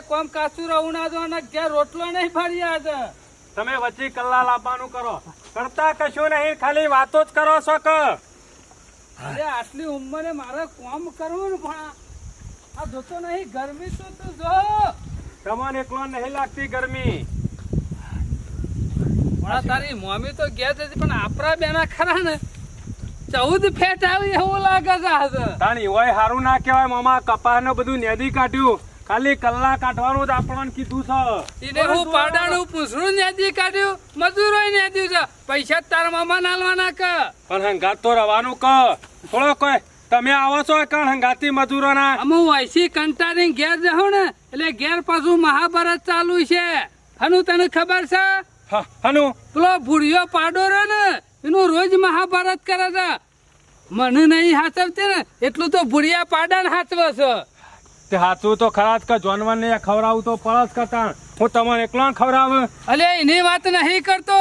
કોમ કાચું રહું ના દો અને ઘેર રોટલો નહીં ફર્યા આજે. તમે વચ્ચે કલ્લા લાવવાનું કરો. કરતા કશું નહીં ખાલી વાતો જ કરો છો કે અરે આટલી ઉંમરે મારે કોમ કરવું ને પણ આ જોતો નહીં ગરમી તો તું જો. તમને એકલો નહીં લાગતી ગરમી. તારી મમ્મી તો ગયા હતી પણ આપણા બેના ખરા ને. ચૌદ ફેટ આવી એવું લાગે છે તાણી હોય હારું ના કહેવાય મામા કપાસ ને બધું નેદી કાઢ્યું. ખાલી કલ્લા કાઢવાનું જ આપણને કીધું છે. એને હું પાડાનું પૂછડું નેદી કાઢ્યું? મજૂરો નેદ્યું છે. પૈસા તાર મામા નાલવાના ક પણ હંગાત તો રવાનું ક. થોડો કોઈ તમે આવો છો કણ હંગાતી મજૂરોના? અમુ વૈસી કંટાળી ઘેર જહો ને એટલે ઘેર પાછું મહાભારત ચાલુ છે. હનું તને ખબર છે? હનુ. પેલો ભૂડિયો પાડો રે ને એનું રોજ મહાભારત કરે છે. મને નહીં હાથવતી ને એટલું તો ભૂડિયા પાડા ને હાચવે છે. તે હાથું તો ખરા જ કે જોનવર ને ખવડાવું તો પડસ કરતા હું તમને એકલો ખવડાવ. અલે એની વાત નહીં કરતો.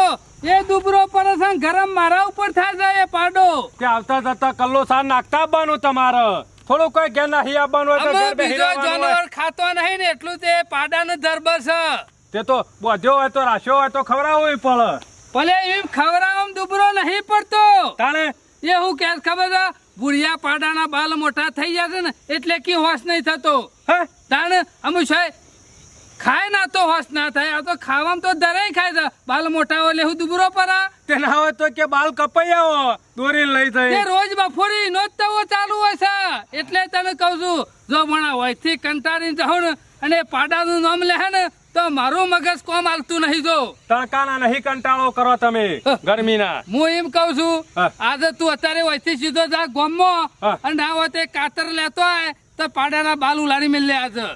એ દુબરો પરસન ગરમ મારા ઉપર છે એ પાડો. તે આવતા જતા કલ્લો સાર નાખતા આવવાનું તમારે. થોડું કોઈ ઘેર નહીં આવવાનું હોય તો બીજો જાનવર ખાતો નહીં ને એટલું તે પાડાનો ને છે. તે તો બોધ્યો હોય તો રાશો હોય તો ખવડાવવું પડે ભલે એમ ખવડાવ દુબરો નહીં પડતો. તાણે? એ હું કે ખબર છે ભૂરિયા પાડાના બાલ મોટા થઈ જશે ને એટલે કે હોશ નહીં થતો. હે? તાણ અમુ છે ખાય ના તો હોશ ના થાય. આ તો ખાવામાં તો દરેય ખાય છે. બાલ મોટા હોય લેવું દુબરો પરા. તે ના હોય તો કે બાલ કપાઈ આવો દોરી લઈ જઈ રોજ બફોરી નો જ તવો ચાલુ હોય છે. એટલે તને કહું છું જો ભણા હોયથી કંટાળીને જાઉં ને અને પાડાનું નામ લે ને તો મારું મગજ કોમ હાલતું નહીં જો. તડકાના નહીં કંટાળો કરો તમે ગરમીના. હું એમ કહું છું આજે તું અત્યારે વહીથી સીધો જા ગોમો અને ના હોય તે કાતર લેતો હોય તો પાડાના બાલ ઉલાડી મેલે આજે.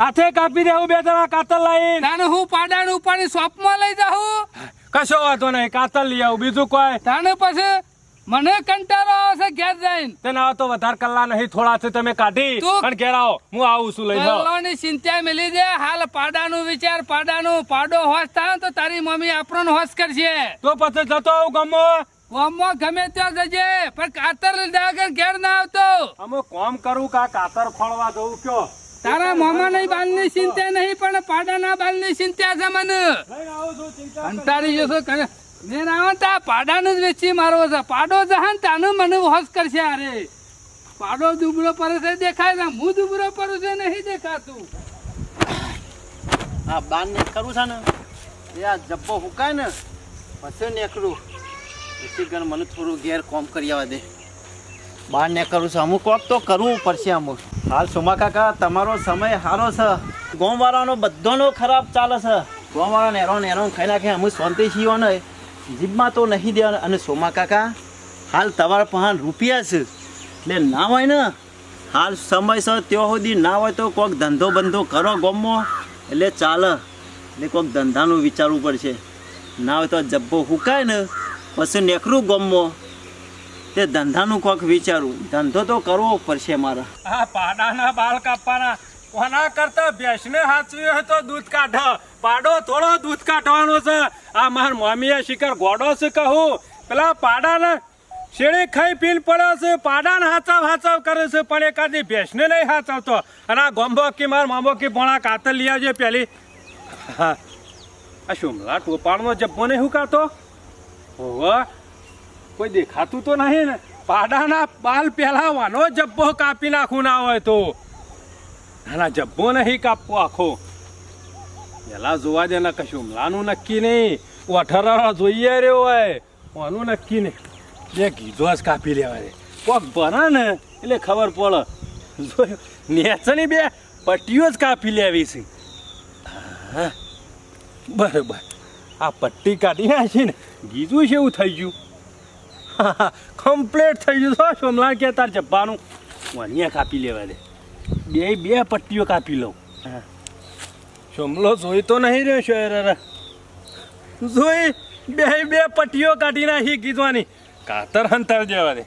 હાથે કાપી દેવું બે જણા કાતર લઈ તાને હું પાડાનું પાણી શોપમાં લઈ જાઉં? કશો વાંધો નહીં કાતર લઈ આવું. બીજું કોઈ? તાને પછી મને કંટાળો આવશે ઘેર જઈને. તે ના તો વધારે કલ્લા નહીં થોડા છે તમે કાઢી. પણ ઘેર આવો હું આવું છું લઈ કલ્લોની ચિંતા મિલી દે હાલ પાડાનું વિચાર પાડાનું પાડો હોશ થાય તો તારી મમ્મી આપણો હોશ કરશે. તો પછી જતો આવું ગમો? ગોમમાં ગમે ત્યાં જજે પણ કાતર લીધા વગર ઘેર ના આવતો. અમે કોમ કરું કા કાતર ખોળવા જવું કયો? તારા મામા નહીં બાલની ચિંતા નહીં પણ પાડાના બાલની ચિંતા છે મને. આવું કંટાળી જશો મેં આવો તા પાડાનું જ વેચી મારવો છે. પાડો જહાન તાનું મને હોશ કરશે અરે પાડો દુબળો પડે છે, દેખાય ને હું દુબળો પડું છે, નહીં દેખાતું. આ બાર નીકળું છે ને? એ આ જબ્બો હુકાય ને, પછી નીકળું. એથી ગણ મને થોડું ઘેર કોમ કરી આવવા દે. બહાર નીકળું છું. અમુક કોક તો કરવું પડશે અમુક. હાલ સોમા કાકા, તમારો સમય સારો છે. ગોમવાળાનો બધાનો ખરાબ ચાલે છે. ગોમવાળા નેરો નેરો ખાઈ નાખે. અમુક શાંતિ છીએ ને જીભમાં તો નહીં દે અને સોમા કાકા, હાલ તમારા પાસે રૂપિયા છે. એટલે ના હોય ને, હાલ સમયસર ત્યાં સુધી ના હોય તો કોઈક ધંધો બંધો કરો ગોમમાં એટલે ચાલે. એટલે કોઈક ધંધાનું વિચારવું પડશે. ના હોય તો જબ્બો હુકાય ને, પછી નેકરું ગોમમાં તે ધંધાનું કોઈક વિચારવું. ધંધો તો કરવો પડશે મારા. આ પાડાના બાલ કાપવાના કોના કરતા ભેંસને હાચવી હોય તો દૂધ કાઢ. પાડો થોડો દૂધ કાઢવાનો છે. આ માર મમ્મીએ શિખર ગોડો છે કહું. પેલા પાડાને શેડી ખાઈ પીલ પડ્યો છે. પાડાને હાચવ હાચવ કરે છે, પણ એકાદી ભેંસને નહીં હાચવતો. અને આ ગોંબો માર મામો કી પોણા કાતર લઈ આવજે પેલી હા. આ શુમલા ટોપાળનો જબ્બો નહીં હું કાતો હોવા. કોઈ દેખાતું તો નહીં ને. પાડાના બાલ પહેલા વાનો જબ્બો કાપી નાખું ના હોય તો. નાના જબ્બો નહીં કાપવો આખો. પેલા જોવા દે ને કશું હમણાંનું નક્કી નહીં. અઠાર જોઈએ રહ્યો હોય આનું નક્કી નહીં. બે કીધો જ કાપી લેવા દે કોક બને ને એટલે ખબર પડે. નેચની બે પટ્ટીઓ જ કાપી લેવી છે. હા, બરોબર. આ પટ્ટી કાઢી નાખી ને ગીજું છે એવું થઈ ગયું. કમ્પ્લીટ થઈ ગયું. છો સોમલા કે તાર જબ્બાનું. વનિયા કાપી લેવા દે બે બે પટ્ટીઓ કાપી લઉં. સોમલો જોઈ તો નહીં રહ્યો શહેર જોઈ, બે બે પટ્ટીઓ કાઢી નાખી કીધવાની કાતર અંતર જવાની.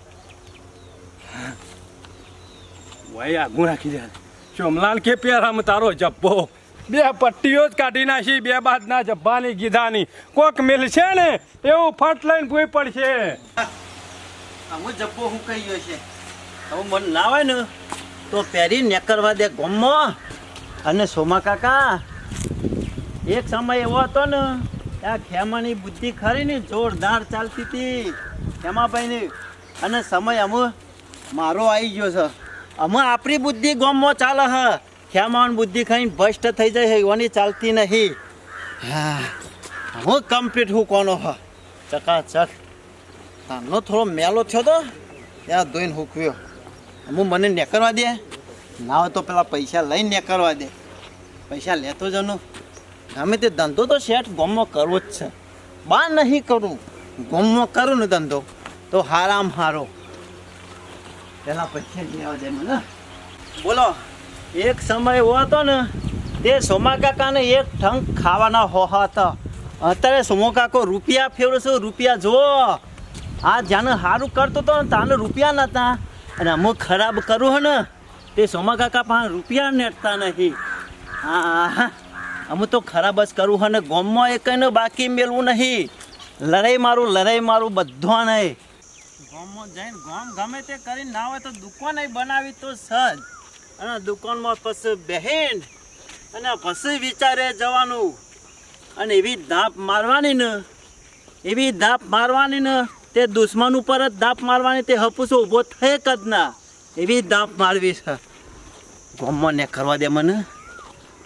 ભાઈ આગું રાખી દે. સોમલાલ કે પેરામ તારો જબ્બો. બે પટ્ટીઓ જ કાઢી નાખી, બે બાદના જબ્બાની ગીધાની કોક મિલશે ને, એવું ફટ લઈને ભૂઈ પડશે. અમુક જબ્બો કહી ગયો છે. હવે મન હોય ને, તો પહેરી નેકરવા દે ગોમમાં અને સોમા કાકા એક સમય એવો હતો ને આ ખેમાની બુદ્ધિ ખરી ને જોરદાર ચાલતી હતી. ખેમાભાઈની, અને સમય અમુ, મારો આવી ગયો છે. અમે આપણી બુદ્ધિ ગોમમાં ચાલે હ. ખેમાની બુદ્ધિ ખાઈને ભ્રષ્ટ થઈ જાય એવાની ચાલતી નહીં. હા, હું કમ્પ્લીટ હું કોનો હ? ચકાચક તાનો થોડો મેલો થયો તો, ત્યાં ધોઈને હુકવ્યો હું મને નેકરવા દે. ના હોય તો પેલા પૈસા લઈને નેકરવા દે. પૈસા લેતો જનો ગમે તે ધંધો તો શેઠ ગોમમાં કરવો જ છે. બા નહીં કરું ગોમમાં કરું ને ધંધો, તો હારામ હારો. પેલા પૈસા લેવા દે મને બોલો, એક સમય એવો હતો ને, તે સોમા કાકાને એક ઠંક ખાવાના હોહા હતા. અત્યારે સોમો કાકો રૂપિયા ફેરવશે રૂપિયા જો આ જ્યાંને સારું કરતો હતો ને તાને રૂપિયા નહોતા અને અમુક ખરાબ કરું હે ને, તે સોમા કાકા પાસે રૂપિયા નેટતા નહીં. હા હું તો ખરાબ જ કરું હે ને, ગોમમાં એ કંઈને બાકી મેળવું નહીં. લડાઈ મારું લડાઈ મારું બધો નહીં ગોમમાં જઈને ગોમ ગમે તે કરીને ના હોય તો દુકાન બનાવી તો સજ. અને દુકાનમાં પછી બહેન અને પછી વિચારે જવાનું. અને એવી ધાપ મારવાની ને, એવી ધાપ મારવાની ને, તે દુશ્મન ઉપર જ ધાપ મારવાની, તે હપુસો ઊભો થઈ જ ના એવી ધાપ મારવી છે. ગોમમાં ને કરવા દે મને.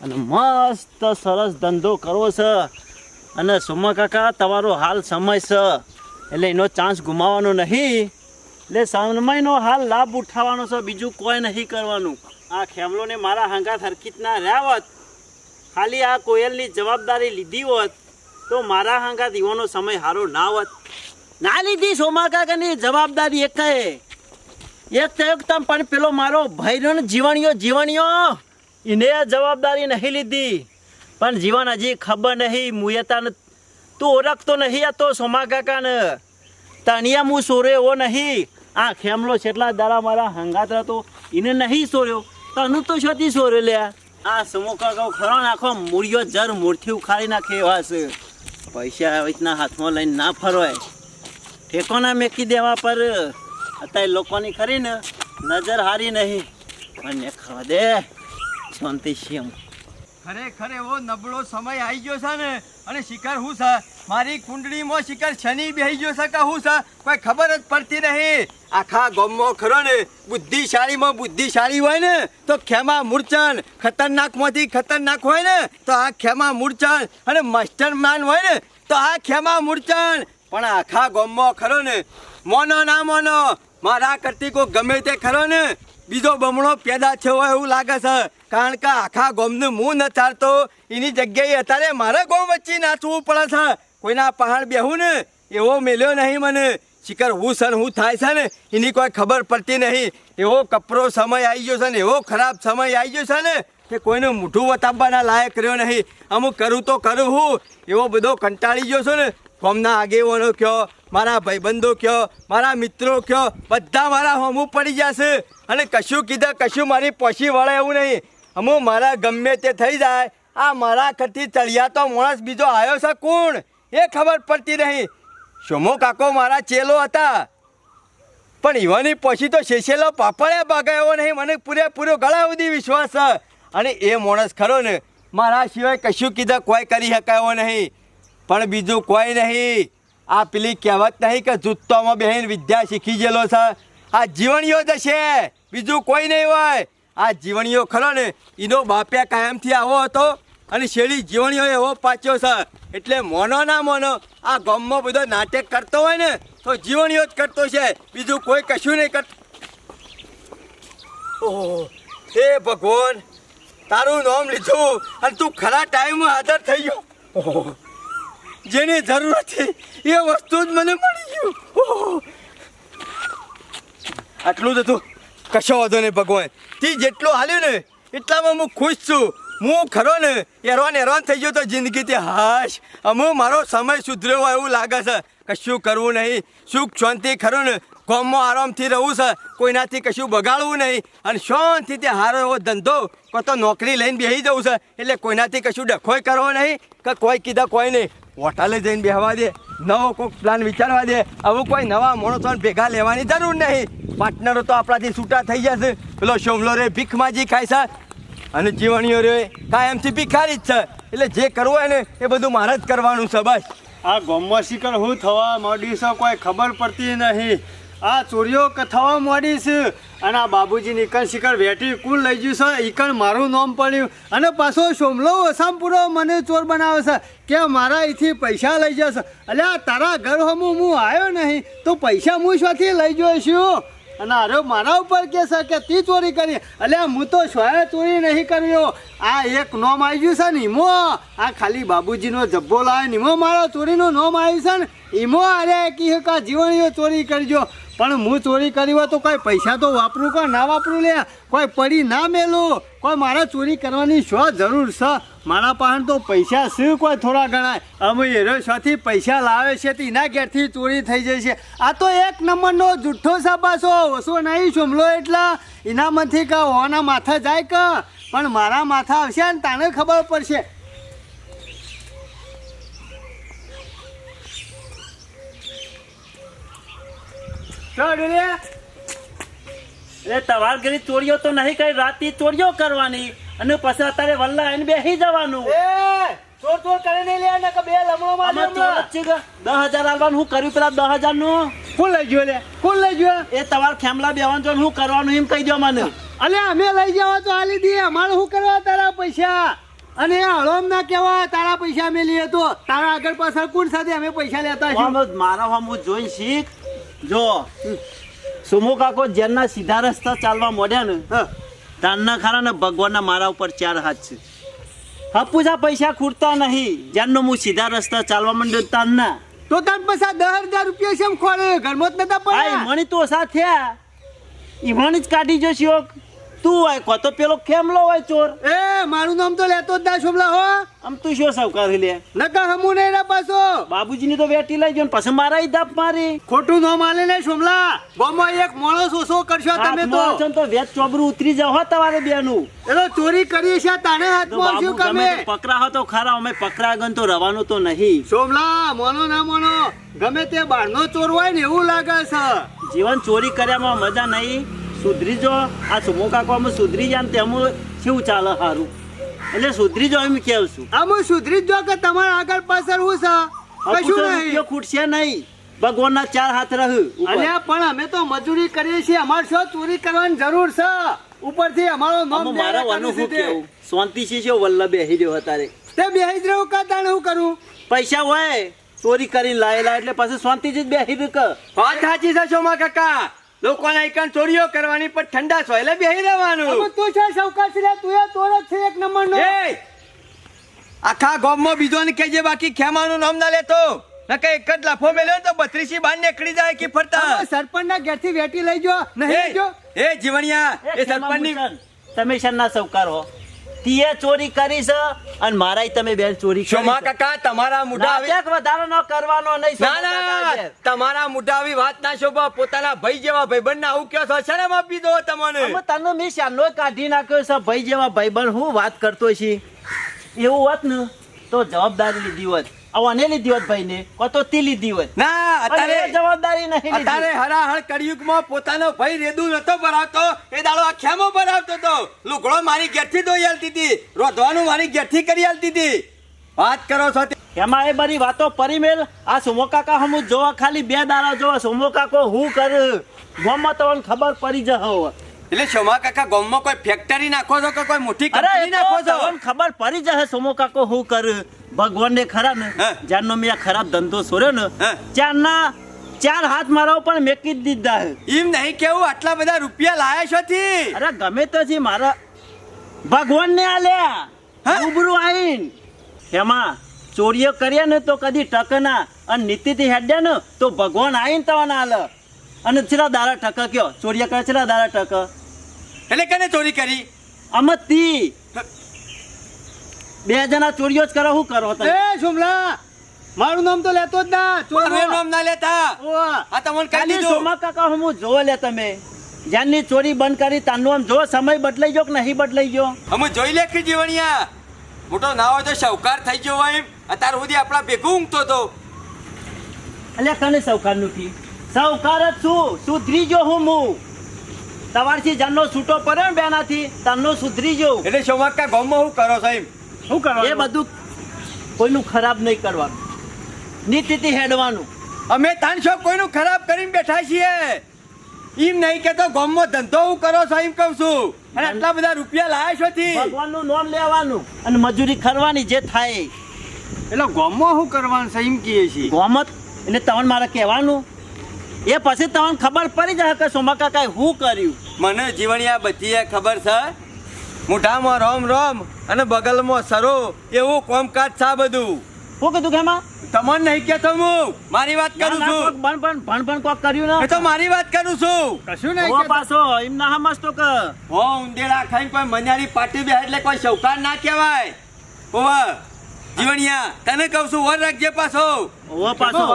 અને મસ્ત સરસ ધંધો કરવો છે. અને સોમા કાકા, તમારો હાલ સમય છે. એટલે એનો ચાન્સ ગુમાવવાનો નહીં. એટલે સમયનો હાલ લાભ ઉઠાવવાનો છે, બીજું કોઈ નહીં કરવાનું. આ ખેમલોને મારા હંગાત હરકીતના રહ્યા હોત. ખાલી આ કોયલની જવાબદારી લીધી હોત, તો મારા હંગાત ઈવાનો સમય સારો ના હોત. ના લીધી સોમા કાકાની જવાબદારી એક એક તો એક તમ પણ પેલો મારો ભૈરણ જીવણીઓ જીવણીઓ! એને જવાબદારી નહીં લીધી. પણ જીવન હજી ખબર નહીં મુયતાને તું ઓળખતો નહીં આ તો સોમા કાકાને. તણિયા હું સોરે એવો નહીં. આ ખેમલો છેટલા દારા મારા હંગાત હતો એને નહીં સોર્યો. તનું તો શોથી સોરે લ્યા. આ સમો કાકા ખરો નાખો મૂળિયો જર મૂળથી ઉખાડી નાખે એવા છે. પૈસા આવી હાથમાં લઈને ના ફરવાય. ઠેકોના મેકી દેવા પર અત્યારે લોકોની ખરી ને નજર હારી નહીં. અને ખવા દે. શાંતિ શ્યામ ખરેખર એવો નબળો સમય આવી ગયો છે ને, અને શિખર હું છે? મારી કુંડળીમાં શિખર શનિ બેહી ગયો છે કે હું છે? કોઈ ખબર જ પડતી નહીં. આખા ગોમમાં ખરો ને, બુદ્ધિશાળીમાં બુદ્ધિશાળી હોય ને, તો ખેમા મૂર્છન, ખતરનાકમાંથી ખતરનાક હોય ને, તો આ ખેમા મૂર્છન અને માસ્ટર માન હોય ને, તો આ ખેમા મૂર્છન. પણ આખા ગોમમાં ખરો ને, મોનો ના મોનો, મારા કરતી કોઈ ગમે તે ખરો ને બીજો બમણો પેદા થયો હોય એવું લાગે છે. કારણ કે આખા ગોમનું મું ન ચાલતો. એની જગ્યાએ અત્યારે મારે ગોમ વચ્ચે નાચવું પડે છે. કોઈના પહાડ બેહું ને, એવો મેલ્યો નહીં મને. શિખર હું સર, હું થાય છે ને, એની કોઈ ખબર પડતી નહીં. એવો કપરો સમય આવી ગયો છે ને, એવો ખરાબ સમય આવી ગયો છે ને, કે કોઈનું મૂઠું વતાવવાના લાયક રહ્યો નહીં. અમુક કરું તો કરું હું. એવો બધો કંટાળી ગયો છું ને ગામના આગેવાનો કયો, મારા ભાઈબંધો કયો, મારા મિત્રો કયો, બધા મારા હોમું પડી જશે અને કશું કીધા, કશું મારી પોશી વળે એવું નહીં. હમું મારા ગમે તે થઈ જાય. આ મારા ખરથી ચડિયાતો માણસ બીજો આવ્યો છે કોણ? એ ખબર પડતી નહીં. શોમો કાકો મારા ચેલો હતા. પણ ઈવાની પછી તો શેષેલો પાપડે બગાવ્યો નહીં. મને પૂરેપૂરો ગળા સુધી વિશ્વાસ અને એ માણસ ખરો ને, મારા સિવાય કશું કીધા કોઈ કરી શકાયો નહીં. પણ બીજું કોઈ નહીં. આ પેલી કહેવત નહીં કે જૂતોમાં બેહીન વિદ્યા શીખી ગયેલો છે. આ જીવણીઓ છે. બીજું કોઈ નહીં હોય. આ જીવણીઓ ખરો ને, એનો બાપે કાયમથી આવો હતો અને શેરી જીવણીઓ એવો પાચ્યો છે. એટલે મોનો ના મોનો, આ ગામમાં બધો નાટક કરતો હોય ને, તો જીવણીઓ જ કરતો છે. બીજું કોઈ કશું નહીં કરતું. ઓહો, હે ભગવાન, તારું નામ લીધું અને તું ખરા ટાઈમમાં હાજર થઈ ગયો. ઓહો જેની જરૂર હતી એ વસ્તુ જ મને મળી ગયું. આટલું જ હતું. કશો વાંધો નહીં ભગવાન. તી જેટલું હાલ્યું ને એટલામાં હું ખુશ છું. હું ખરો ને હેરાન હેરાન થઈ ગયો તો જિંદગીથી હાશ. અમુક મારો સમય સુધર્યો હોય એવું લાગે છે. કશું કરવું નહીં. સુખ, શાંતિ ખરું ને ગામમાં આરામથી રહું છે. કોઈનાથી કશું બગાડવું નહીં. અને શાંતિથી હારો એવો ધંધો કોઈ તો નોકરી લઈને બેસી જવું છે. એટલે કોઈનાથી કશું ડખોય કરવો નહીં કે કોઈ કીધા કોઈ નહીં. હોટલે જઈને બેહવા દે, નવો કોઈક પ્લાન વિચારવા દે. હવે કોઈ નવા માણસોને ભેગા લેવાની જરૂર નહીં. પાર્ટનરો તો આપણાથી છૂટા થઈ જશે. પેલો શોમલો રે ભીખમાજી ખાય છે. અને જીવણીઓ રે, કાયમથી ભિખારી જ છે. એટલે જે કરવું હોય ને, એ બધું મારે જ કરવાનું છે બસ. આ ગોમવાસી કર હું થવા માંડી કોઈ ખબર પડતી નહીં. આ ચોરીઓ થવા માંડી અને આ બાબુજીની ઇકણ શિકણ વેટી કુલ લઈ ગયું છે. ઈકણ મારું નામ પડ્યું. અને પાછો સોમલો ઓસામ મને ચોર બનાવે છે. કે મારા અહીંથી પૈસા લઈ જશે. અલ્યા તારા ઘર હમું હું આવ્યો નહીં, તો પૈસા હું શોથી લઈ ગયો છું અને અરે મારા ઉપર કે છે કે તી ચોરી કરી? અલ્યા હું તો સ્વયં ચોરી નહીં કર્યો. આ એક નોમ આવી ગયું છે ને, ઈમો. આ ખાલી બાબુજીનો જબ્બો લાવે ને, ઈમો મારો ચોરીનું નોમ આવ્યું છે ને, ઈમો અરે કી કા જીવણીઓ ચોરી કરજો. પણ હું ચોરી કરી હોય તો કોઈ પૈસા તો વાપરું કોઈ ના વાપરું લે? કોઈ પડી ના મેલું? કોઈ મારે ચોરી કરવાની શો જરૂર છે? મારા પાસે તો પૈસા શું કોઈ થોડા ઘણા. અમે હેરો શોથી પૈસા લાવે છે તો એના ઘેરથી ચોરી થઈ જાય છે. આ તો એક નંબરનો જુઠ્ઠો સાબાસો ઓછો નહીં સુમલો એટલા. એનામાંથી કે ઓના માથા જાય કે? પણ મારા માથા આવશે ને તાને ખબર પડશે. એટલે તમાર ઘરે ચોરીઓ તો નહીં કઈ રાતે ચોરીઓ કરવાની. અને પછી અત્યારે વલ્લા એને બેસી જવાનું. એ ચોર ચોર કરે નહીં લે ને બે લમણો આમાં ચોર જ છે કે દસ હજાર આલવાનું. શું કર્યું પેલા દસ હજારનું કોણ લઈ ગયો લે કોણ લઈ ગયો? એ તમાર ખેમલા બેવાનું કરવાનું એમ કહી દો મને. અલે અમે લઈ જવા તો આલી દઈએ અમારે શું કરવા તારા પૈસા? અને એ હળોમ ના કહેવા તારા પૈસા અમે લઈએ તો? તારા આગળ પાછળ કોણ સાથે અમે પૈસા લેતા મારા હું જોઈ શીખ. જો સુમો કાકો જેમના સીધા રસ્તા ચાલવા મોડ્યા ને તાનના ખરા ને ભગવાનના મારા ઉપર ચાર હાથ છે. હપુજા પૈસા ખૂટતા નહીં જેમનો હું સીધા રસ્તા ચાલવા માંડ્યો તાનના. તો તાન પૈસા દસ હજાર રૂપિયા છે એમ ખોળે? ઘરમાં જ નતા પડ્યા? મણી તો સાથે ઈમાની જ કાઢી જશો તું હોય કો તો પેલો કેમલો હોય ચોર. એ મારું નામ તો લેતો જ ના શોભલા હો. આમ તું શું સવકાર લે? નકા હમુ નહીં ના પાછો. બાબુજીની તો વેટી લઈ ગયો પછી મારા દાપ મારી. ખોટું નો માલે ને શોભલા. ગામમાં એક માણસ ઓછો કરશો તમે તો. તો વેત ચોબરું ઉતરી જાવ હો તમારે બેનું. નું તો ચોરી કરી છે તાને તો હાથમાં શું ગમે? કમે પકરા હો તો ખરા અમે પકડા ગન તો રવાનો તો નહીં. શોભલા મોનો ના મોનો. ગમે તે બહારનો ચોર હોય ને એવું લાગે છે. જીવન ચોરી કર્યામાં મજા નહીં. સુધરી જો આ સુમો કાકવામાં સુધરી જાય ને તેમ શું ચાલે સારું એટલે સુધરી જો એમ કેવું છું આમ હું સુધરી જ કે તમારા આગળ પાછળ હું છે? કશું નહીં. ખૂટશે નહીં. ભગવાનના ચાર હાથ રહ્યું અને પણ અમે તો મજૂરી કરીએ છીએ. અમારે શું ચોરી કરવાની જરૂર છે? ઉપરથી અમારો નામ મારા વાનું શું કેવું શાંતિ છે શું વલ્લભ બેસી રહ્યો અત્યારે. તે બેહી જ રહું કા તાણે હું કરું? પૈસા હોય ચોરી કરીને લાયેલા એટલે પછી શાંતિ જ બેસી રહ્યું વાત સાચી છે શોમા કાકા. લોકોના એકન ચોરીઓ કરવાની પણ ઠંડા સોયલે બેહી રહેવાનું. તું છે સૌકાર છે તું તોર જ છે એક નંબરનો. આખા ગામમાં બીજોને કેજે બાકી ખેમાનું નામ ના લેતો. નકે એક જ લાફો મેલ્યો તો બત્રીસી બાર નીકળી જાય કે ફરતા. સરપંચ ના ઘેરથી વેટી લઈ જો નહીં જો. એ જીવણિયા એ ખેમામુસન, તમે શેના સૌકાર હો? તીએ ચોરી કરી છે અને મારાય તમે બેન ચોરી કરી શોમા કાકા તમારા મોઢા આવી એક વધારે ન કરવાનો નહીં ના ના તમારા મોઢા આવી વાત ના શોભા પોતાના ભાઈ જેવા ભાઈબંધ ના આવું કયો છો શરમ આપી દો તમને. અમે તને મેં શાનો કાઢી નાખ્યો છે ભાઈ જેવા ભાઈબંધ હું વાત કરતો છી? એવું હોત ને તો જવાબદારી લીધી હોત. આવને લીધી હોત ભાઈને કો તો તી લીધી હોત. ના અત્યારે જવાબદારી નહીં અત્યારે હરાહર કળિયુગમાં પોતાનો ભાઈ રેદુ નતો ભરાવતો એ દાડો આખ્યામાં ભરાવતો તો. લુગડો મારી ઘેરથી ધોઈ આલતી હતી રોધવાનું મારી ઘેરથી કરી આલતી હતી. વાત કરો છો એમાં એ બધી વાતો પરિમેલ આ સુમો કાકા હમુ જોવા ખાલી બે દાડા જોવા. સુમો કાકો હું કર? ગોમમાં તમને ખબર પડી જ હો એટલે સોમા કાકા ગોમમાં કોઈ ફેક્ટરી નાખો છો કે કોઈ મોટી કંપની નાખો છો? ખબર પડી જશે સુમો કાકો હું કર? ભગવાનને ખરા ને. જ્યારનો મેં આ ખરાબ ધંધો છોડ્યો ને. ત્યારના ચાર હાથ મારા પણ મેકી દીધા એમ નહીં કેવું આટલા બધા રૂપિયા લાયા છો થી અરે ગમે તો છે મારા ભગવાનને આલ્યા. લ્યા રૂબરૂ આઈન એમાં ચોરીઓ કર્યા ને તો કદી ટક ના અને નીતિથી હેડ્યા ને તો ભગવાન આઈન તવાના આલ. અને છેલ્લા દારા ટક કયો? ચોરીઓ કરે છેલ્લા દારા ટક? એટલે કને ચોરી કરી? આમ તી. બે જણા ચોરીઓ જ કરો શું કરો તમે? એ શુમલા મારું નામ તો લેતો જ ના ચોરી. નામ ના લેતા? આ તમને કહી દીધું. સોમા કાકા હું જો લે તમે. જ્યાંની ચોરી બંધ કરી તાનું આમ જો સમય બદલાઈ ગયો કે નહીં બદલાઈ ગયો? અમે જોઈ લે કે જીવણિયા. મોટો ના હોય તો શાહુકાર થઈ ગયો હોય એમ. અત્યાર સુધી આપણા ભેગું ઊંઘતો હતો એટલે કને સૌકારનું થી સૌકાર જ છું સુધરી જો હું હું તમારથી જાનનો છૂટો પડે ને બેનાથી તાનનો સુધરી જો એટલે સોમાકા ગામમાં હું કરો છો એમ કરવાનું? એ બધું કોઈનું ખરાબ નહીં કરવાનું. નીતિથી હેડવાનું. અમે ત્રણ છો કોઈનું ખરાબ કરીને બેઠા છીએ. એમ નહીં કેતો ગામમાં ધંધો હું કરો છો એમ કહું છું. અને આટલા બધા રૂપિયા લાયા છો થી ભગવાનનું નામ લેવાનું અને મજૂરી કરવાની જે થાય. એટલે ગામમાં શું કરવાનું છે એમ કહીએ છીએ? ગોમત એટલે તમને મારે કહેવાનું. એ પછી તમને ખબર પડી જાય કે સોમા કાકાએ શું કર્યું. મને જીવણિયા બધી ખબર છે. મોઢામાં રોમ રોમ અને બગલમાં સરો એવું કોમકાજ છે બધું. શું કીધું કે એમાં? તમને નહીં કેતો હું. મારી વાત કરું છું. ભણ ભણ ભણ ભણ કોક કર્યું એ ને તો મારી વાત કરું છું. કશું નહીં ઓ પાછો એમ ના સમજતો કે હો ઉંદેડા ખાઈ કોઈ મન્યારી પાટી બે એટલે કોઈ શૌકાર ના કહેવાય. ઓવા જીવણિયા તને કહું છું વર રાખજે પાછો. ઓ પાછો.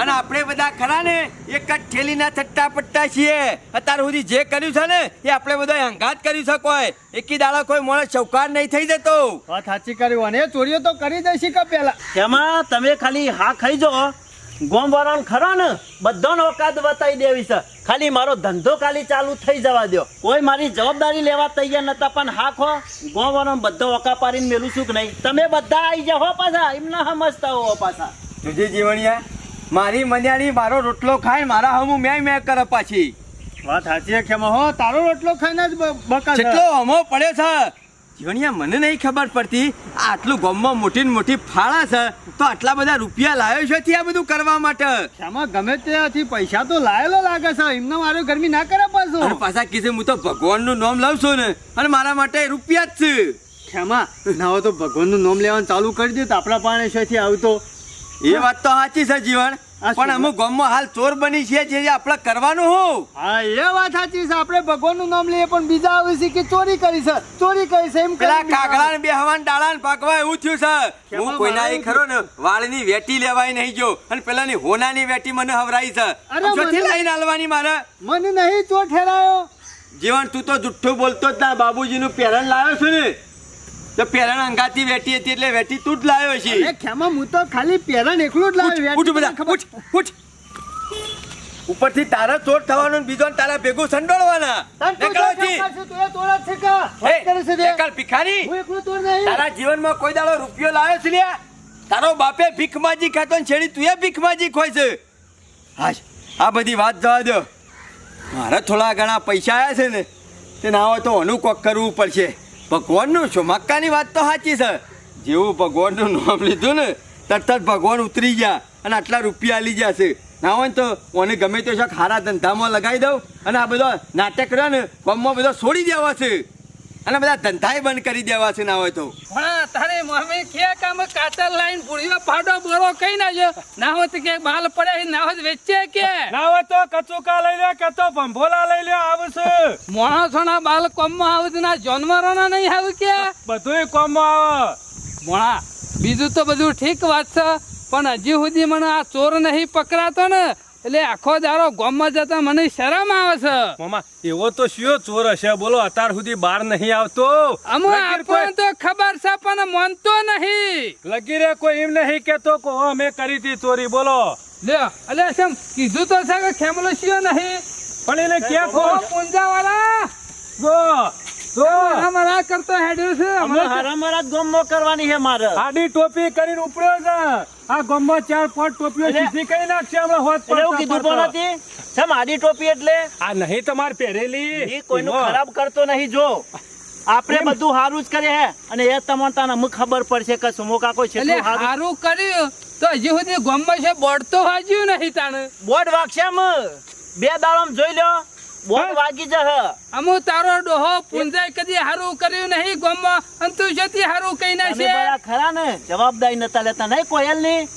અને આપણે બધા ખરા ને એક જ ઠેલીના છટ્ટા પટ્ટા છીએ. અત્યાર સુધી જે કર્યું છે ને એ આપણે બધા અંગાત કરી શકો એકી દાડા કોઈ મોડે ચૌકાર નહીં થઈ જતો. વાત સાચી કર્યું અને ચોરીઓ તો કરી દઈશી કે પેલા? એમાં તમે ખાલી હા ખાઈ જો ગોમ વાળાને ખરો ને બધાનો ઓકાત બતાવી દેવી છે. ખાલી મારો ધંધો ખાલી ચાલુ થઈ જવા દો કોઈ મારી જવાબદારી લેવા તૈયાર નતા પણ હા ખો ગોમ વાળાને બધો ઓકા પાડીને મેલું છું કે નહીં? તમે બધા આવી જાઓ હો પાછા એમ ના સમજતા હો પાછા. તુજી જીવણિયા મારી મન્યાની મારો રોટલો ખાય મારા હમું મેં મેં કરે પાછી. વાત સાચી છે હો તારો રોટલો ખાઈને જ બકા કેટલો હમો પડે છે જીવણિયા મને નહીં ખબર પડતી. આટલું ગામમાં મોટી ને મોટી ફાળા છે તો આટલા બધા રૂપિયા લાવ્યો છે આ બધું કરવા માટે? આમાં ગમે ત્યાંથી પૈસા તો લાયેલો લાગે છે એમને મારો ગરમી ના કરે પાછો. પાછા કીધું હું તો ભગવાનનું નામ લઉં છું ને અને મારા માટે રૂપિયા જ છે. ક્ષમા ના તો ભગવાનનું નામ લેવાનું ચાલુ કરી દે તો આપણા પાણે છે આવતો એ વાત તો સાચી છે જીવન. પણ અમુક ગામમાં હાલ ચોર બની છે જે આપણે કરવાનું હું. હા એ વાત સાચી છે. આપણે ભગવાનનું નામ લઈએ પણ બીજા આવે છે કે ચોરી કરી છે. ચોરી કરી છે એમ પેલા કાગડા ને બેહવાન ડાળા ને પાકવા એવું થયું છે. હું કોઈના એ ખરો ને વાળની વેટી લેવાય નહીં જો. અને પેલાની હોનાની વેટી મને હવરાઈ છે. ચોથી લાઈન હાલવાની મારે. મને નહીં ચોર ઠેરાયો. જીવન તું તો જુઠ્ઠું બોલતો જ ના. બાબુજીનું પેરણ લાવ્યો છું ને. તો પેરણ અંગાતી વેટી હતી એટલે વેટી તું જ લાવ્યો અરે છે ખેમા હું તો ખાલી પેરણ એકલું જ લાવ્યો ઉઠ બધા ઉઠ ઉઠ ઉપરથી તારા ચોર થવાનું બીજો તારા ભેગું સંડોળવાના. એકલ ભિખારી તારા જીવનમાં કોઈ દાડો રૂપિયો લાવ્યો છે લ્યા? તારો બાપે ભીખમાજી ખાતો ને છેડી તું ભીખમાજી ખોય છે. હાશ આ બધી વાત જવા દો મારે થોડા ઘણા પૈસા આવ્યા છે ને તે ના હોય તો અનુકોક કોક કરવું પડશે. ભગવાનનું શું? મક્કાની વાત તો સાચી છે. જેવું ભગવાનનું નામ લીધું ને, તરત જ ભગવાન ઉતરી ગયા અને આટલા રૂપિયા આલી ગયા છે. ના હોય તો મને ગમે તે શાક હારા ધંધામાં લગાવી દઉં અને આ બધો નાટક રહ્યો ને ગામમાં બધો છોડી દેવા છે. અને બધા ધંધાય બંધ કરી દેવા છે ના હોય તો. હા તારે મમ્મી કે કામ કાતર લાઈન પૂરીઓ પાડો બોરો કઈ ના જો. ના હોત કે બાલ પડે ના હોત વેચે કે? ના હોય તો કચુકા લઈ લે કે તો ભંભોલા લઈ લે આવશે. માણસોના બાલ કોમમાં આવે છે ના જાનવરોના નહીં આવે કે? બધુંય કોમમાં આવે. મોણા બીજું તો બધું ઠીક વાત છે પણ હજી સુધી મને આ ચોર નહીં પકડાતો ને એટલે આખો દારો ગામમાં જતા મને શરમ આવે છે. મામા એવો તો શિયો ચોર હશે. બોલો અત્યાર સુધી બહાર નહીં આવતો. અમુ આપણને તો ખબર છે પણ માનતો નહીં. લગી રે કોઈ એમ નહીં કેતો કો અમે કરી હતી ચોરી. બોલો. લે અલે સમ કીધું તો છે કે ખેમલો શિયો નહીં? પણ એને ક્યાં ખો ઓ પુંજાવાળા! જો જો અમારા કરતો હેડ્યો છે હરામરા ગમો કરવાની છે મારે. આડી ટોપી કરીને ઉપડ્યો છે. આ ગમમાં ચાર પાંચ ટોપીઓ સીધી કરી નાખશે હમણાં હોત એવું કીધું પણ નથી. છે આડી ટોપી એટલે? આ નહીં તમારે પહેરેલી. એ કોઈનું ખરાબ કરતો નહીં જો. આપણે બધું સારું જ કરીએ હે. અને એ તમારે તને અમુક ખબર પડશે કે સુમો કાકો છે સારું કર્યું તો હજી સુધી ગામમાં છે બોર્ડ તો હાજ્યું નહીં તાણે. બોર્ડ વાગશે બે દાડો જોઈ લો બોર્ડ વાગી જહ. અમુ તારો ડોહો પુંજાય કદી હારું કર્યું નહીં ગામમાં અંતુ તું જતી હારું કઈ ના છે? ખરા ને? જવાબદારી નતા લેતા નહીં કોયલની?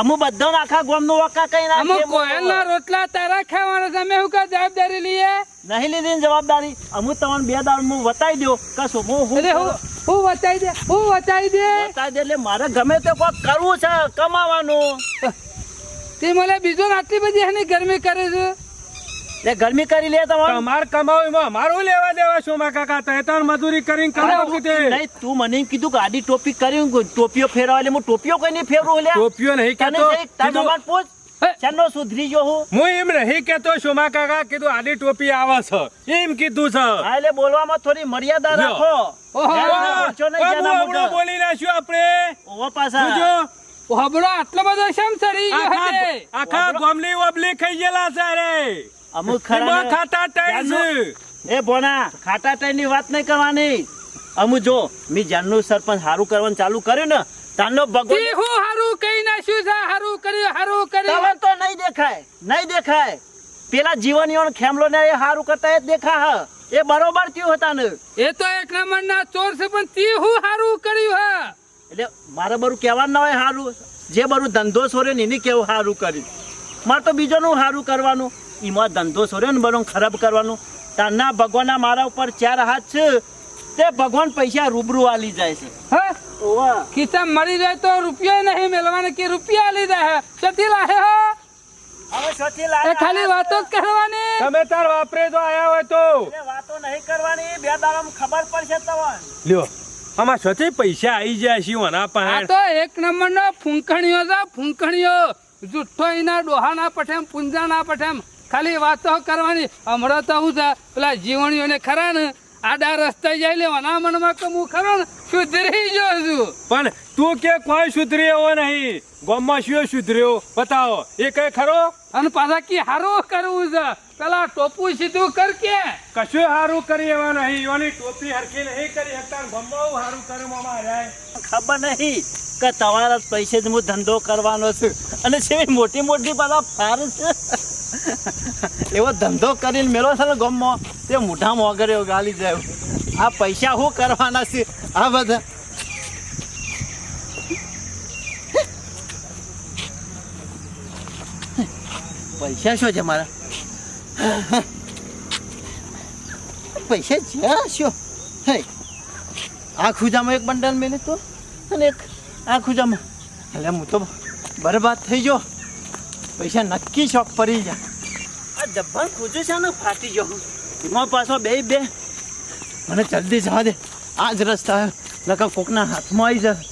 અમુ બધો આખા ગોમનું વકા કઈ અમુ કોયલ ના રોટલા તારા ખાવાના તમે હું કા જવાબદારી લઈએ નહીં લીધી જવાબદારી. અમુ તમને બે દાડ હું વતાઈ દો કે સુમો હું હું હું વચાઈ દે હું વતાઈ દે. વતાઈ દે એટલે મારે ગમે તે કોક કરવું છે કમાવાનું. તે મને બીજો ને આટલી બધી એની ગરમી કરે છે? લે ગરમી કરી લે તમારે તમાર કમાવીમાં અમારું લેવા દેવા સોમા કાકા? તે તાર મજૂરી કરીને કમાવ કીધે નહીં તું મને એમ કીધું કે આડી ટોપી કરી ટોપીઓ ફેરવા એટલે હું ટોપીઓ કઈ નહીં ફેરવું લે. ટોપીઓ નહીં કેતો તાર પૂછ. ચનો સુધરી જો હું? હું એમ નહીં કેતો સોમા કાકા કીધું આડી ટોપી આવે છે. એમ કીધું છે. હા એટલે બોલવામાં થોડી મર્યાદા રાખો. ઓહો. મુદ્દા. બોલી નાખ્યું આપણે. ઓ પાછા. જોજો. હોબળો આટલો બધો શેમ સરી ગયો આખા ગોમલી ઓબલી ખાઈ ગયેલા છે રે અમુક ખરા ખાટા ટાઈમ એ બોના ખાટા ટાઈમની વાત નહીં કરવાની. અમુ જો મી જ્યારનું સરપંચ હારું કરવાનું ચાલુ કર્યું ને તાનો ભગવાન હું હારું કઈ નાખ્યું છે? હારું કર્યું હારું કર્યું. તમે તો નહીં દેખાય નહીં દેખાય. પેલા જીવનીઓ ખેમલો ને એ હારું કરતા એ દેખા હ એ બરોબર થયું હતા ને એ તો એક નંબરના ચોર છે પણ તી હું હારું કર્યું હ? એટલે મારે બરું કહેવાનું ના હોય હારું. જે બરું ધંધો સોરે ને એની કેવું હારું કર્યું. મારે તો બીજોનું હારું કરવાનું. એમાં ધંધો સોર્યો ને બરું ખરાબ કરવાનું. તારના ભગવાનના મારા ઉપર ચાર હાથ છે. તે ભગવાન પૈસા રૂબરૂ આલી જાય છે. હા? ખિસ્સા મળી જાય તો રૂપિયો નહીં મેળવાને કે રૂપિયા આલી હે? સતી લાહે હો. હવે સોથી ખાલી વાતો જ કરવાની. તમે તાર વાપરે તો આયા હોય તો. વાતો નહીં કરવાની. બે દાડા ખબર પડશે તમને લ્યો. આમાં સચે પૈસા આવી જાય છે વના પાસે તો એક નંબરનો ફૂંકણીઓ છે ફૂંકણીઓ. જુઠ્ઠો એના ડોહાના પઠેમ પુંજાના પઠેમ. ખાલી વાતો કરવાની. હમણાં તો હું પેલા જીવણીઓને ખરા ને, આડા રસ્તે જઈ લેવાના. મનમાં કે હું ખરો ને સુધરી ગયો છું. પણ તું કે કોઈ સુધરી એવો નહીં. ગામમાં શું સુધર્યો? બતાવો. એ કઈ ખરો? અને પાછા કી હારું કરવું છે? પેલા ટોપું સીધું કર કે. કશું સારું કરી એવા નહીં. એની ટોપી હરખી નહીં કરી શકતા ગામમાં સારું કર્યું અમારે ખબર નહીં કે તમારા જ પૈસે જ હું ધંધો કરવાનો છું. અને છે મોટી મોટી બધા ફાર છે. એવો ધંધો કરીને મેળો છે ને ગમમાં તે મોઢા મોગરે ગાલી જાય. આ પૈસા શું કરવાના છે? આ બધા પૈસા શું છે મારા? પૈસા જ્યાં શું હે, આ ખુજામાં એક બંડલ મેલે તો અને એક આ ખુજામાં. એટલે હું તો બરબાદ થઈ ગયો. પૈસા નક્કી શોખ પડી જા આ ડબ્બા ખુજે છે ને ફાટી ગયો એમાં પાછો બે બે. મને જલ્દી જવા દે. આ જ રસ્તા નકર કોકના હાથમાં આવી જાય